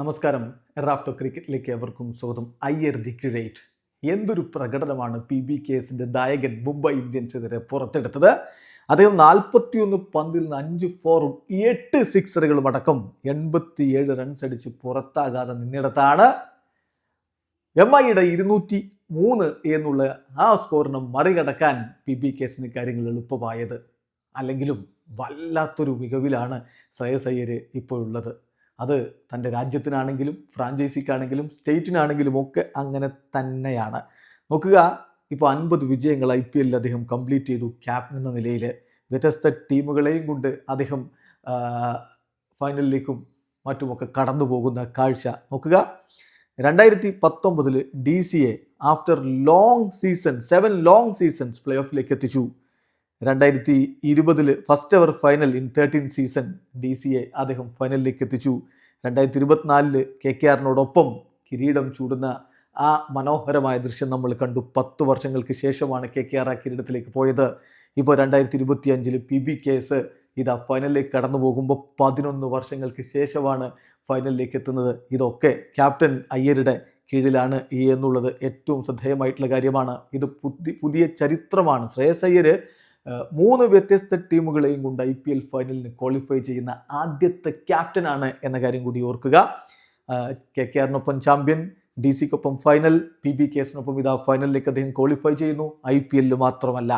നമസ്കാരം. റാഫ്റ്റോ ക്രിക്കറ്റിലേക്ക് എവർക്കും സ്വാഗതം. അയ്യർ ദി കിഴേറ്റ് എന്തൊരു പ്രകടനമാണ് പി ബി കേസിന്റെ നായകൻ മുംബൈ ഇന്ത്യൻസിനെതിരെ പുറത്തെടുത്തത്. അദ്ദേഹം നാൽപ്പത്തിയൊന്ന് പന്തിൽ നിന്ന് അഞ്ച് ഫോറും എട്ട് സിക്സറുകളും അടക്കം എൺപത്തിയേഴ് റൺസ് അടിച്ച് പുറത്താകാതെ നിന്നിടത്താണ് എം ഐയുടെ ഇരുന്നൂറ്റി മൂന്ന് എന്നുള്ള ആ സ്കോറിനെ മറികടക്കാൻ പി ബി കേസിന് കാര്യങ്ങൾ എളുപ്പമായത്. അല്ലെങ്കിലും വല്ലാത്തൊരു മികവിലാണ് ശ്രേയസ് അയ്യർ ഇപ്പോഴുള്ളത്. അത് തന്റെ രാജ്യത്തിനാണെങ്കിലും ഫ്രാഞ്ചൈസിക്കാണെങ്കിലും സ്റ്റേറ്റിനാണെങ്കിലും ഒക്കെ അങ്ങനെ തന്നെയാണ്. നോക്കുക ഇപ്പോൾ അൻപത് വിജയങ്ങൾ ഐ പി എല്ലിൽ അദ്ദേഹം കംപ്ലീറ്റ് ചെയ്തു ക്യാപ്റ്റൻ എന്ന നിലയിൽ. വ്യത്യസ്ത ടീമുകളെയും കൊണ്ട് അദ്ദേഹം ഫൈനലിലേക്കും മറ്റുമൊക്കെ കടന്നു പോകുന്ന കാഴ്ച. നോക്കുക രണ്ടായിരത്തി പത്തൊമ്പതിൽ D C A after long season seven long seasons play ഓഫിലേക്ക് എത്തിച്ചു. രണ്ടായിരത്തി ഇരുപതിൽ first our final in thirteen season D C A അദ്ദേഹം ഫൈനലിലേക്ക് എത്തിച്ചു രണ്ടായിരത്തി ഇരുപത്തിനാലിൽ കെ കെ ആറിനോടൊപ്പം കിരീടം ചൂടുന്ന ആ മനോഹരമായ ദൃശ്യം നമ്മൾ കണ്ടു. പത്ത് വർഷങ്ങൾക്ക് ശേഷമാണ് കെ കെ ആർ ആ കിരീടത്തിലേക്ക് പോയത്. ഇപ്പോൾ രണ്ടായിരത്തി ഇരുപത്തി അഞ്ചിൽ പി ബി കേസ് ഇതാ ഫൈനലിലേക്ക് കടന്നു പോകുമ്പോൾ പതിനൊന്ന് വർഷങ്ങൾക്ക് ശേഷമാണ് ഫൈനലിലേക്ക് എത്തുന്നത് ഇതൊക്കെ ക്യാപ്റ്റൻ അയ്യരുടെ കീഴിലാണ് ഈ എന്നുള്ളത് ഏറ്റവും ശ്രദ്ധേയമായിട്ടുള്ള കാര്യമാണ്. ഇത് പുതിയ പുതിയ ചരിത്രമാണ്. ശ്രേയസ് അയ്യര് ആ, മൂന്ന് വ്യത്യസ്ത ടീമുകളെയും കൊണ്ട് ഐ പി എൽ ഫൈനലിന് ക്വാളിഫൈ ചെയ്യുന്ന ആദ്യത്തെ ക്യാപ്റ്റനാണ് എന്ന കാര്യം കൂടി ഓർക്കുക. കെ കെ ആറിനൊപ്പം ചാമ്പ്യൻ ഡി സിക്കൊപ്പം ഫൈനൽ പി ബി കേസിനൊപ്പം ഇതാ ഫൈനലിലേക്ക് അദ്ദേഹം ക്വാളിഫൈ ചെയ്യുന്നു. ഐ പി എല്ലിൽ മാത്രമല്ല.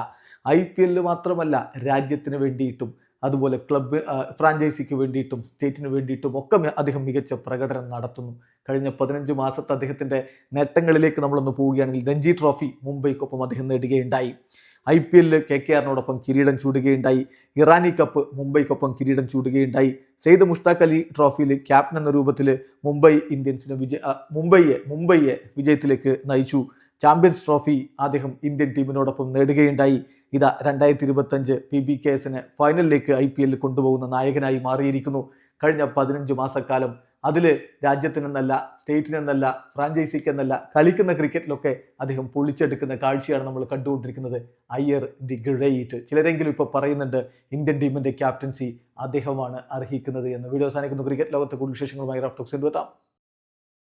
ഐ പി എല്ലിൽ മാത്രമല്ല രാജ്യത്തിന് വേണ്ടിയിട്ടും അതുപോലെ ക്ലബ് ഫ്രാഞ്ചൈസിക്ക് വേണ്ടിയിട്ടും സ്റ്റേറ്റിന് വേണ്ടിയിട്ടും ഒക്കെ അദ്ദേഹം മികച്ച പ്രകടനം നടത്തുന്നു. കഴിഞ്ഞ പതിനഞ്ച് മാസത്തെ അദ്ദേഹത്തിന്റെ നേട്ടങ്ങളിലേക്ക് നമ്മളൊന്ന് പോവുകയാണെങ്കിൽ രഞ്ജി ട്രോഫി മുംബൈക്കൊപ്പം അദ്ദേഹം നേടുകയുണ്ടായി. ഐ പി എല്ലിൽ കെ കെ ആറിനോടൊപ്പം കിരീടം ചൂടുകയുണ്ടായി. ഇറാനി കപ്പ് മുംബൈക്കൊപ്പം കിരീടം ചൂടുകയുണ്ടായി. സെയ്ദ് മുഷ്താഖ് അലി ട്രോഫിയിൽ ക്യാപ്റ്റൻ എന്ന രൂപത്തിൽ മുംബൈ ഇന്ത്യൻസിനെ വിജയ മുംബൈയെ മുംബൈയെ വിജയത്തിലേക്ക് നയിച്ചു. ചാമ്പ്യൻസ് ട്രോഫി അദ്ദേഹം ഇന്ത്യൻ ടീമിനോടൊപ്പം നേടുകയുണ്ടായി. ഇതാ രണ്ടായിരത്തി ഇരുപത്തഞ്ച് പി ബി കെ എസിനെ ഫൈനലിലേക്ക് ഐ പി എല്ലിൽ കൊണ്ടുപോകുന്ന നായകനായി മാറിയിരിക്കുന്നു. കഴിഞ്ഞ പതിനഞ്ച് മാസക്കാലം അതിൽ രാജ്യത്തിനെന്നല്ല സ്റ്റേറ്റിനെന്നല്ല ഫ്രാഞ്ചൈസിക്ക് എന്നല്ല കളിക്കുന്ന ക്രിക്കറ്റിലൊക്കെ അദ്ദേഹം പൊളിച്ചെടുക്കുന്ന കാഴ്ചയാണ് നമ്മൾ കണ്ടുകൊണ്ടിരിക്കുന്നത്. Iyer the great. ചിലരെങ്കിലും ഇപ്പോൾ പറയുന്നുണ്ട് ഇന്ത്യൻ ടീമിന്റെ ക്യാപ്റ്റൻസി അദ്ദേഹമാണ് അർഹിക്കുന്നത് എന്ന്. വീഡിയോ സാധിക്കുന്നു ക്രിക്കറ്റ് ലോകത്തെ കൂടുതൽ വിശേഷങ്ങളുമായി റഫ്റ്റോക്സ് എത്താം.